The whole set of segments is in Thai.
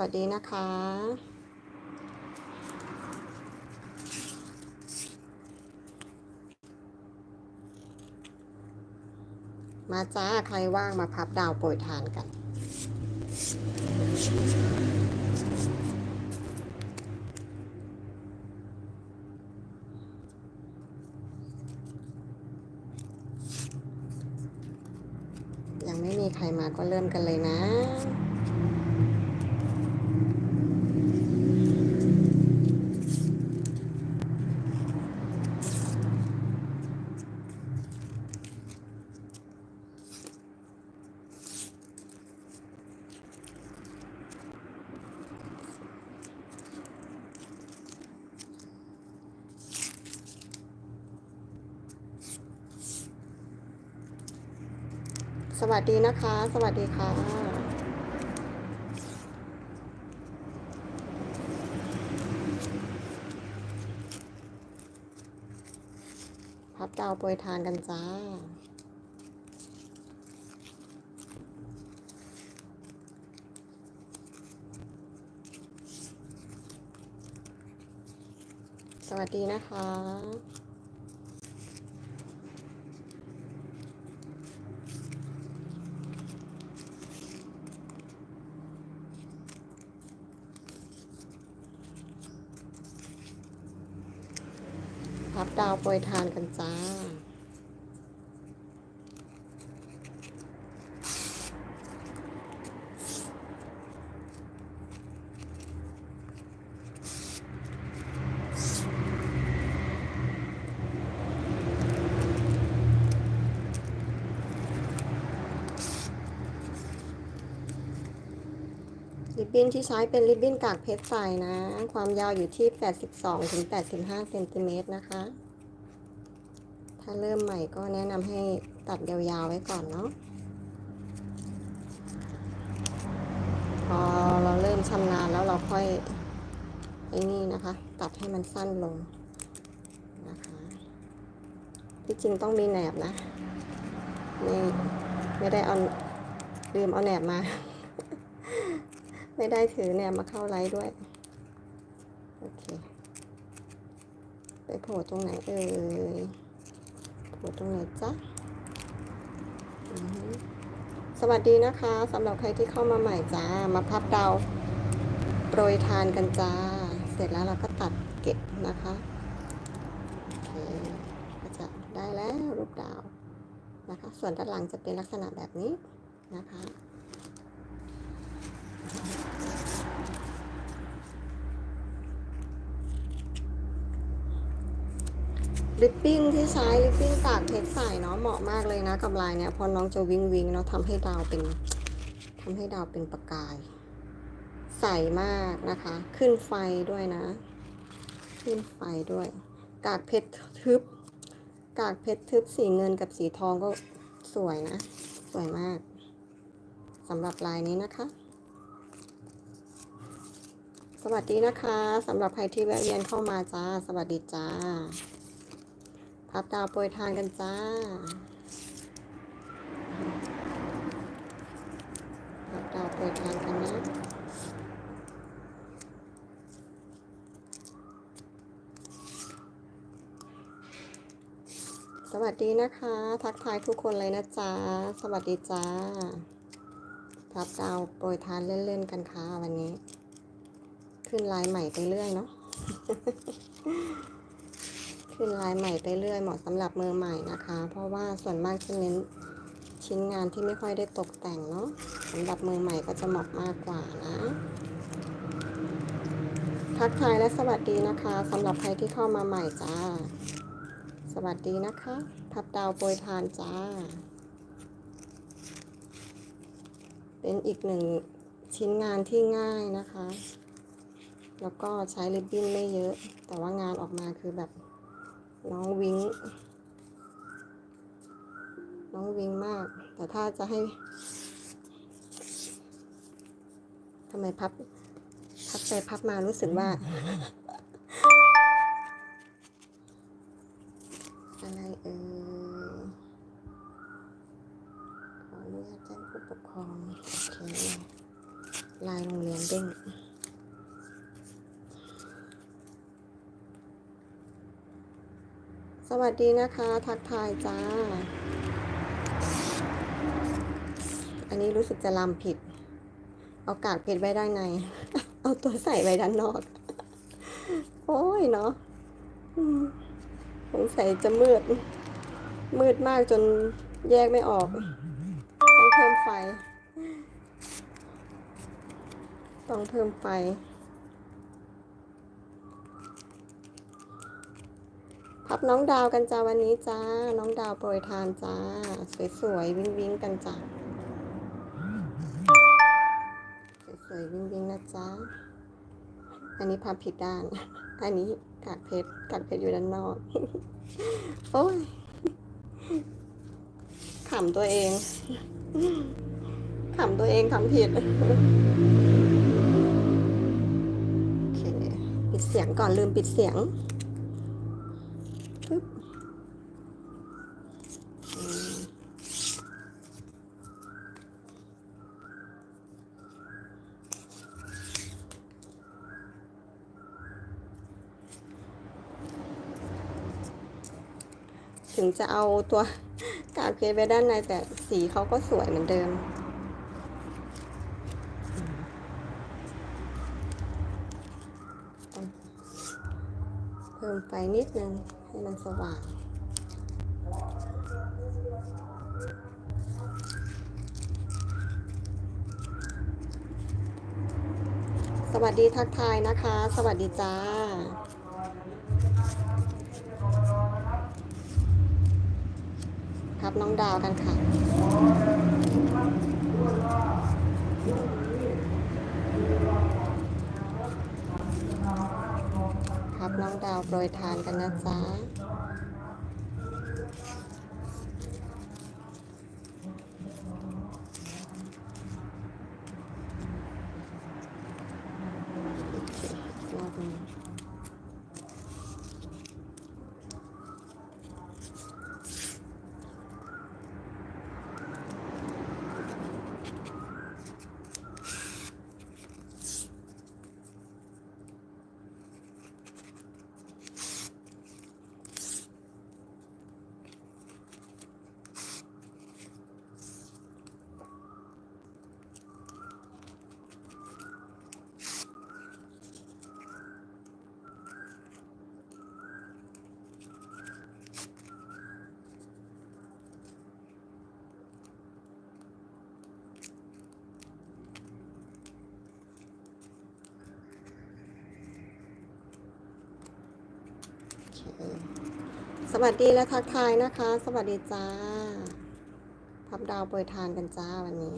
วัสดีนะคะมาจ้า ใครว่างมาพับดาวโปรยทานกัน ยังไม่มีใครมาก็เริ่มกันเลยนะ สวัสดีนะคะ สวัสดีค่ะพับดาวโปรยทานกันจ้า สวัสดีนะคะ พับดาวโปรยทานกันจ้า ริ บิ้นที่ใช้เป็นริบบิ้นกากเพชรใสนะ ความยาวอยู่ที่ 82ถึง85เซนติเมตรนะคะ ถ้าเริ่มใหม่ก็แนะนำให้ตัดยาวๆไว้ก่อนเนาะ พอเราเริ่มชำนาญแล้วเราค่อยไอ้นี่นะคะ ตัดให้มันสั้นลงนะคะ ที่จริงต้องมีแหนบนะ ไม่ไม่ได้เอาลืมเอาแหนบมา ไม่ได้ถือเนี่ยมาเข้าไลฟ์ด้วย โอเค ไปโผล่ตรงไหนเอ่ย โผล่ตรงไหนจ๊ะสวัสดีนะคะสำหรับใครที่เข้ามาใหม่จ้า มาพับดาวโปรยทานกันจ้า เสร็จแล้วเราก็ตัดเก็บนะคะโอเคก็จะได้แล้วรูปดาวนะคะ ส่วนด้านหลังจะเป็นลักษณะแบบนี้นะคะ ลิปปิ้นที่ใช้ลิปปิ้นตากเพชรใสเนาะเหมาะมากเลยนะกับลายเนี่ยพอน้องจะวิงวิงเนาะทำให้ดาวเป็นทำให้ดาวเป็นประกาย ใสมากนะคะ ขึ้นไฟด้วยนะ ขึ้นไฟด้วย กากเพชรทึบ กากเพชรทึบสีเงินกับสีทองก็สวยนะ สวยมากสำหรับลายนี้นะคะ สวัสดีนะคะสำหรับใครที่แวะเวียนเข้ามาจ้า สวัสดีจ้า พับดาวโปรยทานกันจ้าพับดาวโปรยทานกันนะสวัสดีนะคะ ทักทายทุกคนเลยนะจ๊ะสวัสดีจ้าพับดาวโปรยทานเล่นๆกันค่ะวันนี้ ขึ้นลายใหม่ไปเรื่อยเนาะ ขึ้นลายใหม่ไปเรื่อยเหมาะสำหรับมือใหม่นะคะ เพราะว่าส่วนมากจะเน้นชิ้นงานที่ไม่ค่อยได้ตกแต่งเนาะสำหรับมือใหม่ก็จะเหมาะมากกว่านะ ทักทายและสวัสดีนะคะสำหรับใครที่เข้ามาใหม่จ้า สวัสดีนะคะ พับดาวโปรยทานจ้า เป็นอีกหนึ่งชิ้นงานที่ง่ายนะคะ แล้วก็ใช้ริบบิ้นไม่เยอะ แต่ว่างานออกมาคือแบบน้องวิงน้องวิงมาก แต่ถ้าจะให้ทำไมพับ พับไปพับมารู้สึกว่า อะไรเอ่ยขออนุญาตแจ้งผู้ปกครอง โอเค ลายโรงเรียนเด้ง วัสดีนะคะ ทักทายจ้า อันนี้รู้สึกจะลำผิด เอากากเพชรไว้ด้านใน เอาตัวใส่ไว้ด้านนอก โอ้ยเนาะอืมสงสัยจะมืด มืดมากจนแยกไม่ออก ต้องเพิ่มไฟ ต้องเพิ่มไฟ พับน้องดาวกันจ้าวันนี้จ้า น้องดาวโปรยทานจ้า สวยๆ วิ่งๆ กันจ้าสวยๆ วิ่งๆ นะจ้า อันนี้พับผิดด้าน อันนี้กากเพชรกากเพชรอยู่ด้านนอก โอ้ยขำตัวเองขำตัวเองขำผิด โอเค ปิดเสียงก่อนลืมปิดเสียง ถึงจะเอาตัวกากเพชรไว้ด้านในแต่สีเขาก็สวยเหมือนเดิม เพิ่มไฟนิดนึงให้มันสว่างสวัสดีทักทายนะคะ สวัสดีจ้า ครับ น้องดาวกันค่ะครับน้องดาวโปรยทานกันนะจ๊ะ รอบนี้โอเค สวัสดีและทักทายนะคะ สวัสดีจ้าพับดาวโปรยทานกันจ้าวันนี้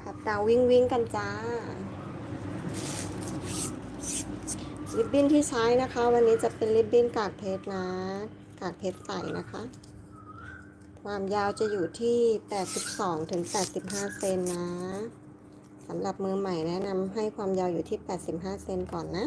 พับดาววิ่งวิ่งกันจ้าริบบิ้นที่ใช้นะคะ วันนี้จะเป็นริบบิ้นกากเพชรนะกากเพชรใสนะคะ ความยาวจะอยู่ที่ 82ถึง85 เซนนะสำหรับมือใหม่แนะนำให้ความยาวอยู่ที่ 85 เซนก่อนนะ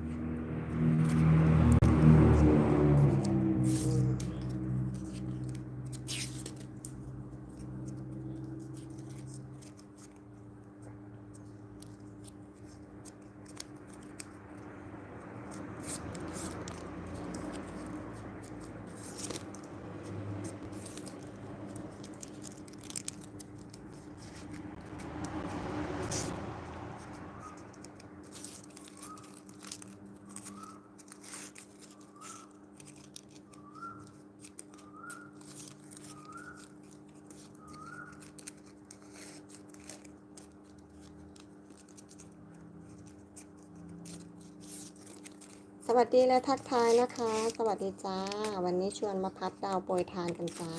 วัสดีและทักทายนะคะ สวัสดีจ้า วันนี้ชวนมาพับดาวโปรยทานกันจ้า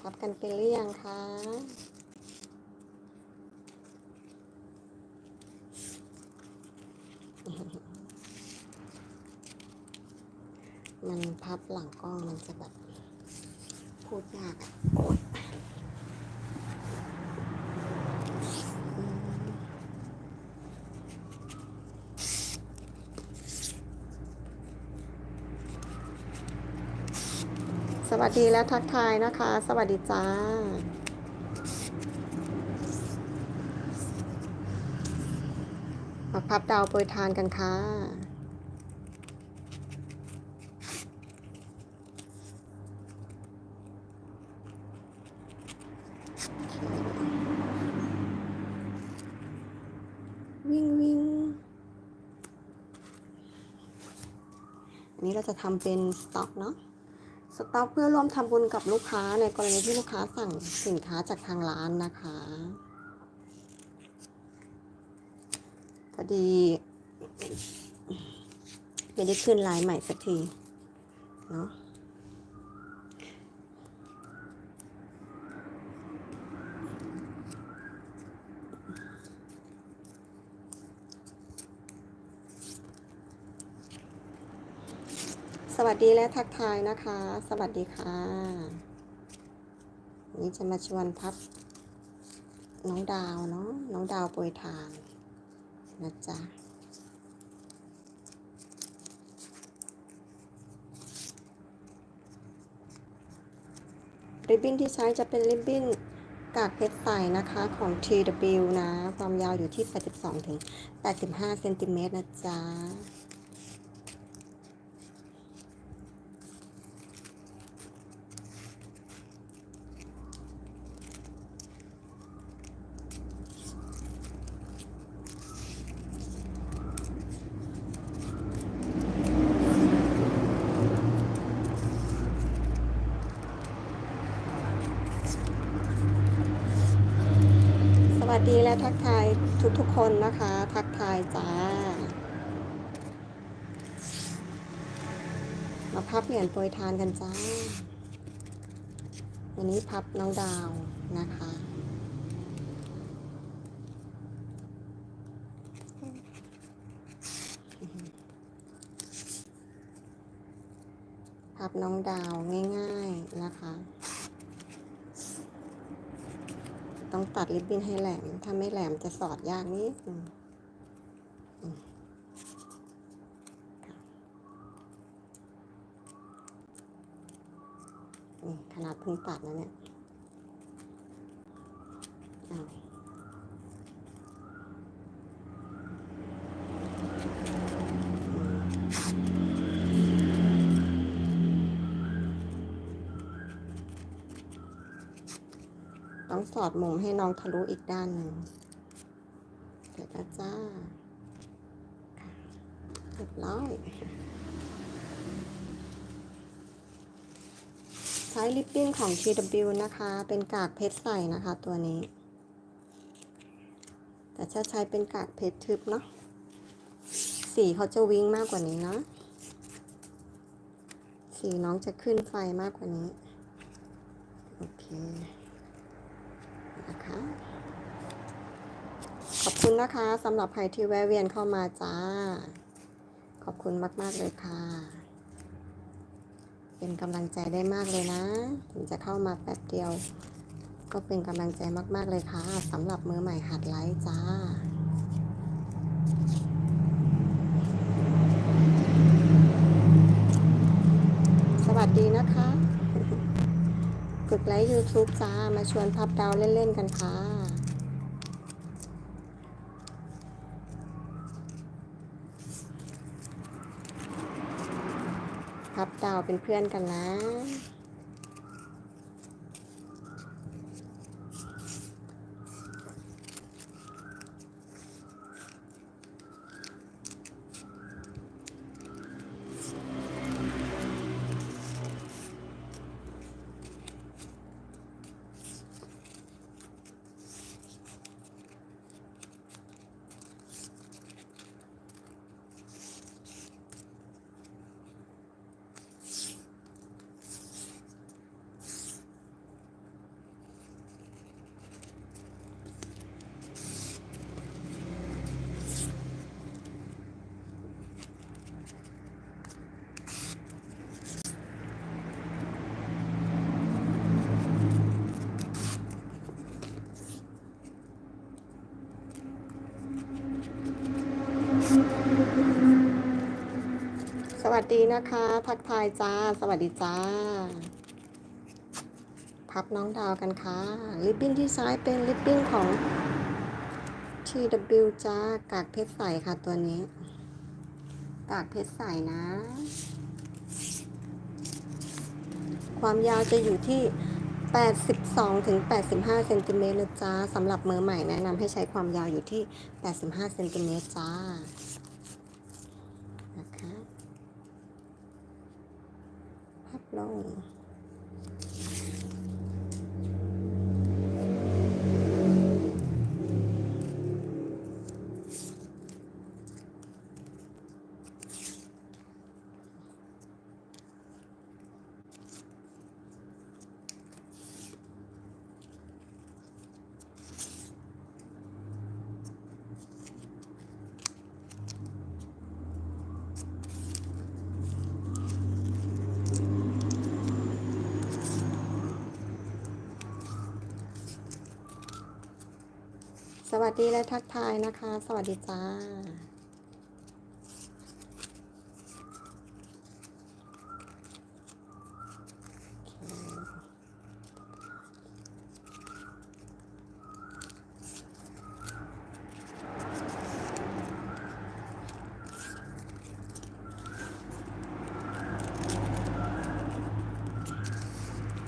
พับกันเป็นหรือยังคะมันพับหลังกล้องมันจะแบบพูดยากอะโอ๊ย วัสดีและทักทายนะคะ สวัสดีจ้า มาพับดาวโปรยทานกันค่ะ วิ่งวิ่งอันนี้เราจะทำเป็นสต็อกเนาะ สต็อกเพื่อร่วมทำบุญกับลูกค้าในกรณีที่ลูกค้าสั่งสินค้าจากทางร้านนะคะพอดีไม่ได้ขึ้นไลน์ใหม่สักทีเนาะ วัสดีและทักทายนะคะ สวัสดีค่ะนนี้จะมาชวนพับ น้องดาวเนาะน้องดาวปรยทานนะจ๊ะริบบิ้นที่ใช้จะเป็นริบบิ้นกากเพชรใสนะคะของ TW นะ ความยาวอยู่ที่ 82ถึง85 เซนติเมตรนะจ๊ะ วัสดีและทักทายทุกๆคนนะคะ ทักทายจ้า มาพับเหรียญโปรยทานกันจ้า วันนี้พับน้องดาวนะคะพับน้องดาวง่าย ๆ นะคะ ต้องตัดริบบิ้นให้แหลม ถ้าไม่แหลมจะสอดยากนิดนึงนี่ขนาดเพิ่งตัดนะเนี่ย อ้าวต้อดมุมให้น้องทะลุอีกด้านหนึ่งเดี๋ยวนะจ้าค่ะเรียบร้อยใช้ลิปปิ้นของ TW นะคะ เป็นกากเพชรใสนะคะตัวนี้ แต่ถ้าใช้เป็นกากเพชรทึบเนาะ สีเขาจะวิ้งมากกว่านี้นะ สีน้องจะขึ้นไฟมากกว่านี้ โอเค นะคะขอบคุณนะคะสำหรับใครที่แวะเวียนเข้ามาจ้า ขอบคุณมาก ๆ เลยค่ะ เป็นกำลังใจได้มากเลยนะ ถึงจะเข้ามาแป๊บเดียว ก็เป็นกำลังใจมาก ๆ เลยค่ะสำหรับมือใหม่หัดไลฟ์จ้า สวัสดีนะคะ ฝึกไล ฟ์ YouTube จ้า มาชวนพับดาวเล่น ๆ กันค่ะ พับดาวเป็นเพื่อนกันนะ วัสดีนะคะทักทายจ้า สวัสดีจ้า พับน้องดาวกันค่ะ ลิปบิ้นที่ซ้ายเป็นลิปบิ้นของ TW จ้ากากเพชรใสค่ะตัวนี้กากเพชรใสนะ ความยาวจะอยู่ที่ 82ถึง85เซนติเมตรจ้าสำหรับมือใหม่แนะนำให้ใช้ความยาวอยู่ที่ 85เซนติเมตรจ้า นะคะ พั สวัสดีและทักทายนะคะ สวัสดีจ้า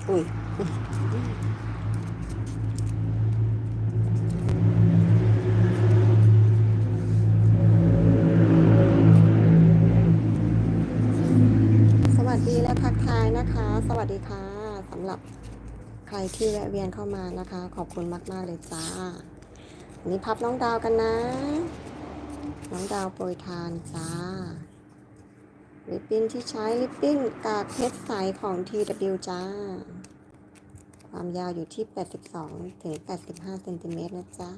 อุ้ย ส วัสดีและทักทายนะคะ สวัสดีค่ะสำหรับใครที่แวะเวียนเข้ามานะคะ ขอบคุณมากๆเลยจ้าวันนี้พับน้องดาวกันนะ น้องดาวโปรยทานจ้าลิปปิ้นที่ใช้ลิปปิ้นกากเพชรใสของ TW จ้า ความยาวอยู่ที่ 82ถึง85เซนติเมตรนะจ๊ะ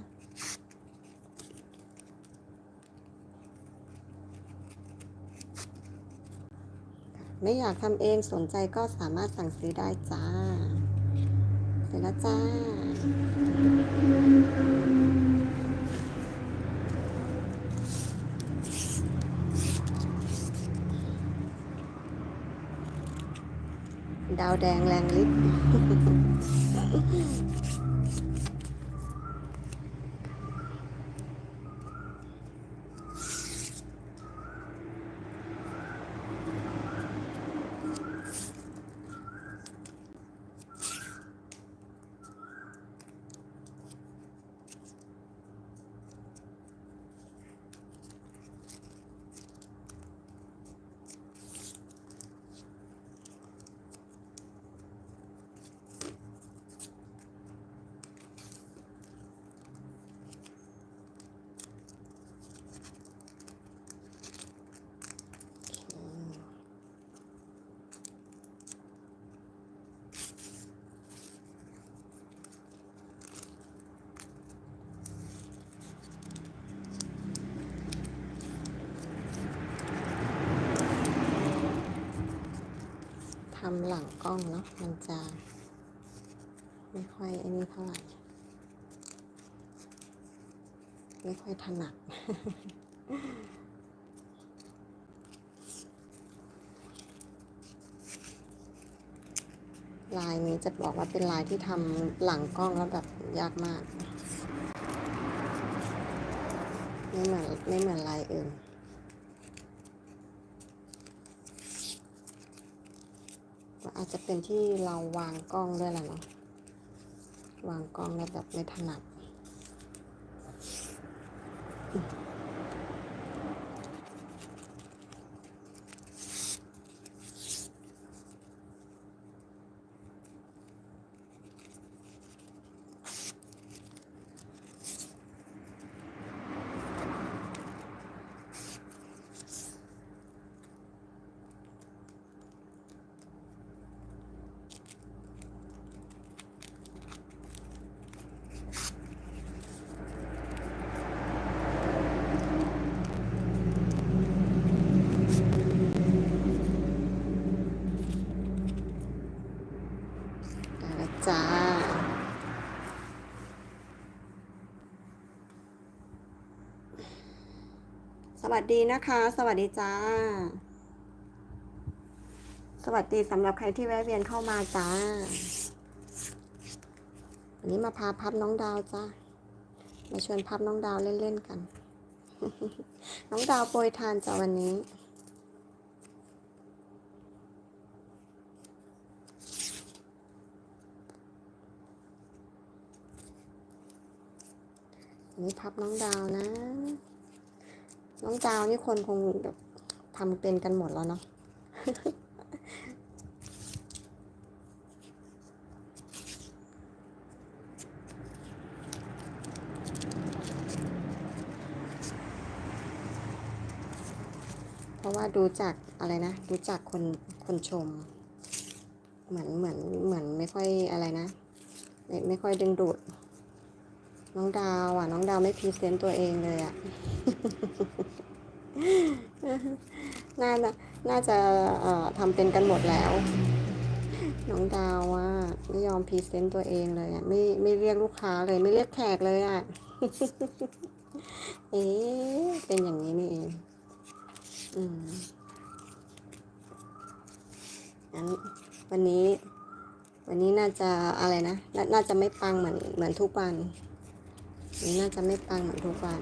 ไม่อยากทำเองสนใจก็สามารถสั่งซื้อได้จ้า เสร็จแล้วจ้า ดาวแดงแรงลิำหลังกล้องเนาะมันจะ ไม่ค่อยอ้นี่เท่าไหร่ ไม่ค่อยถนัดลายนี้จะบอกว่าเป็นลายที่ทำหลังกล้องแล้วแบบยากมาก ไม่เหมือนไม่เหมือนลายอื่น อาจจะเป็นที่เราวางกล้องด้วยแหละเนาะวางกล้องแล้วแบบไม่ถนัดแล้วจ้า ส วัสดีนะคะ สวัสดีจ้า สวัสดีสำหรับใครที่แวะเวียนเข้ามาจ้าวันนี้มาพาพับน้องดาวจ้ามาชวนพับน้องดาวเล่นๆกัน น้องดาวโปรยทานจ้าวันนี้นี่พับน้องดาวนะ น้องดาวนี่คนคงแบบทำเป็นกันหมดแล้วเนาะเพราะว่าดูจากอะไรนะ ดูจากคนคนชม เหมือนเหมือนเหมือนไม่ค่อยอะไรนะ ไม่ไม่ค่อยดึงดูด น้องดาวอะ น้องดาวไม่พรีเซนต์ตัวเองเลยอะ น่าน่าน่าจะเอ่อทำเป็นกันหมดแล้ว น้องดาวอะไม่ยอมพรีเซนต์ตัวเองเลยอะไม่ไม่เรียกลูกค้าเลยไม่เรียกแขกเลยอะ เอ๊เป็นอย่างนี้นี่เองอืมงั้นวันนี้ วันนี้น่าจะอะไรนะนน่าจะไม่ปังเหมือนเหมือนทุกวันวันนี้น่าจะไม่ปังเหมือนทุกวัน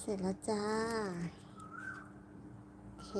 เสร็จแล้วจ้า โอเค